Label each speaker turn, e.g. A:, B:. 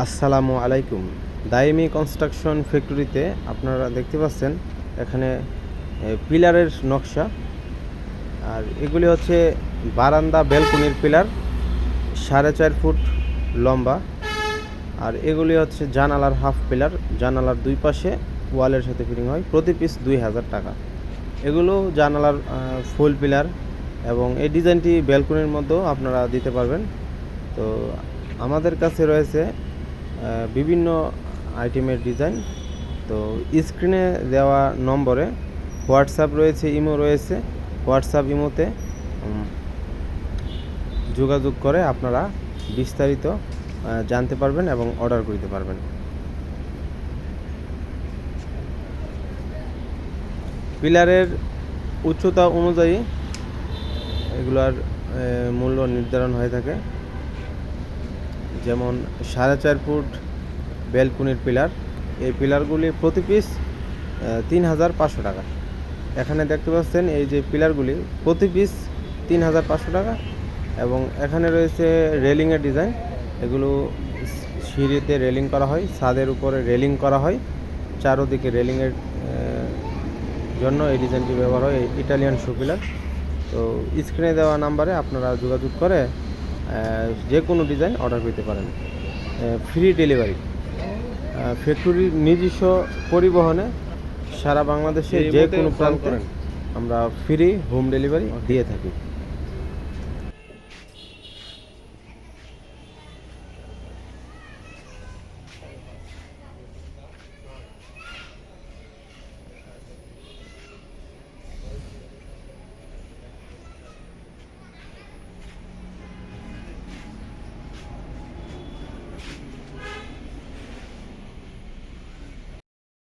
A: আসসালামু আলাইকুম। দাইমি কনস্ট্রাকশন ফ্যাক্টরিতে আপনারা দেখতে পাচ্ছেন, এখানে পিলারের নকশা। আর এগুলি হচ্ছে বারান্দা বেলকনির পিলার, সাড়ে চার ফুট লম্বা। আর এগুলি হচ্ছে জানালার হাফ পিলার, জানালার দুই পাশে ওয়ালের সাথে ফিটিং হয়, প্রতি পিস দুই হাজার টাকা। এগুলো জানালার ফুল পিলার এবং এই ডিজাইনটি ব্যালকনির মধ্যেও আপনারা দিতে পারবেন। তো আমাদের কাছে রয়েছে বিভিন্ন আইটেমের ডিজাইন। তো স্ক্রিনে দেওয়া নম্বরে হোয়াটসঅ্যাপ রয়েছে, ইমো রয়েছে। হোয়াটসঅ্যাপ, ইমোতে যোগাযোগ করে আপনারা বিস্তারিত জানতে পারবেন এবং অর্ডার করতে পারবেন। পিলারের উচ্চতা অনুযায়ী এগুলার মূল্য নির্ধারণ হয়ে থাকে। যেমন সাড়ে চার ফুট বেলকুনির পিলার। এই পিলারগুলি প্রতি পিস তিন হাজার পাঁচশো টাকা। এখানে দেখতে পাচ্ছেন এই যে পিলারগুলি, প্রতি পিস তিন হাজার পাঁচশো টাকা এবং এখানে রয়েছে রেলিংয়ের ডিজাইন। এগুলো সিঁড়িতে রেলিং করা হয়, ছাদের উপরে রেলিং করা হয়। চারোদিকে রেলিংয়ের জন্য এই ডিজাইনটি ব্যবহার হয় ইটালিয়ান শু পিলার। তো স্ক্রিনে দেওয়া নাম্বারে আপনারা যোগাযোগ করে যে কোনো ডিজাইন অর্ডার করতে পারেন। ফ্রি ডেলিভারি ফ্যাক্টরির নিজস্ব পরিবহনে সারা বাংলাদেশে যে কোনো প্রান্তে আমরা ফ্রি হোম ডেলিভারি দিয়ে থাকি।